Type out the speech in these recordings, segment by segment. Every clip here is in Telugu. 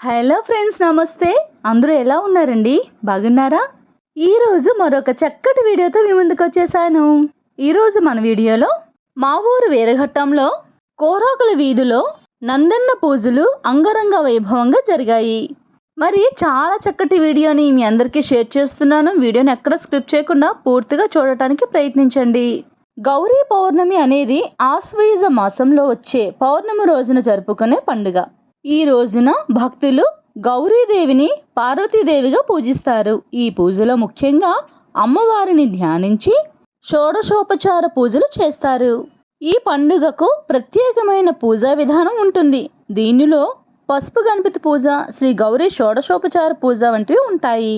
హలో ఫ్రెండ్స్ నమస్తే. అందరూ ఎలా ఉన్నారండి? బాగున్నారా? ఈరోజు మరొక చక్కటి వీడియోతో మీ ముందుకు వచ్చేసాను. ఈరోజు మన వీడియోలో మా ఊరు వీరఘట్టంలో కోరాకుల వీధిలో నందన్న పూజలు అంగరంగ వైభవంగా జరిగాయి. మరి చాలా చక్కటి వీడియోని మీ అందరికీ షేర్ చేస్తున్నాను. వీడియోని ఎక్కడ స్క్రిప్ట్ చేయకుండా పూర్తిగా చూడటానికి ప్రయత్నించండి. గౌరీ పౌర్ణమి అనేది ఆశ్వయుజ మాసంలో వచ్చే పౌర్ణమి రోజున జరుపుకునే పండుగ. ఈ రోజున భక్తులు గౌరీదేవిని పార్వతీదేవిగా పూజిస్తారు. ఈ పూజలో ముఖ్యంగా అమ్మవారిని ధ్యానించి షోడశోపచార పూజలు చేస్తారు. ఈ పండుగకు ప్రత్యేకమైన పూజా విధానం ఉంటుంది. దీనిలో పసుపు గణపతి పూజ శ్రీ గౌరీ షోడశోపచార పూజ వంటివి ఉంటాయి.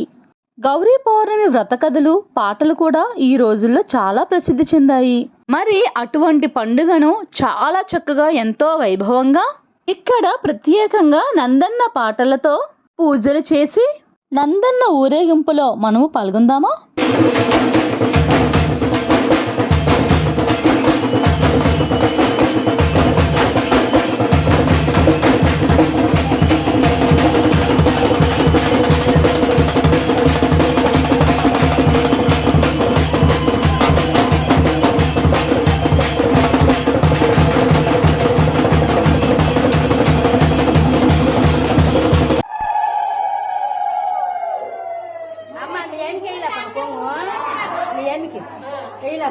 గౌరీ పౌర్ణమి వ్రత కథలు పాటలు కూడా ఈ రోజుల్లో చాలా ప్రసిద్ధి చెందాయి. మరి అటువంటి పండుగను చాలా చక్కగా ఎంతో వైభవంగా ఇక్కడ ప్రత్యేకంగా నందన్న పాటలతో పూజలు చేసి నందన్న ఊరేగింపులో మనము పాల్గొందామా? మీ ఏమికి? పనుకోము మీ ఏమికి ఇలా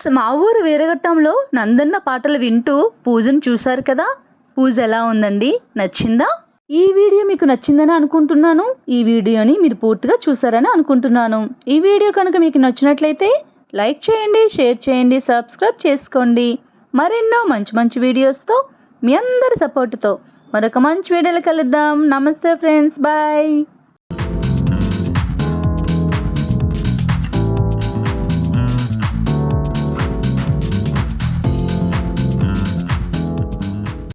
ఫ్రెండ్స్ మా ఊరు వీరఘట్టంలో నందన్న పాటలు వింటూ పూజను చూశారు కదా. పూజ ఎలా ఉందండి? నచ్చిందా? ఈ వీడియో మీకు నచ్చిందని అనుకుంటున్నాను. ఈ వీడియోని మీరు పూర్తిగా చూసారని అనుకుంటున్నాను. ఈ వీడియో కనుక మీకు నచ్చినట్లయితే లైక్ చేయండి షేర్ చేయండి సబ్స్క్రైబ్ చేసుకోండి. మరెన్నో మంచి మంచి వీడియోస్తో మీ అందరి సపోర్టుతో మరొక మంచి వీడియోలు కలుద్దాం. నమస్తే ఫ్రెండ్స్. బాయ్.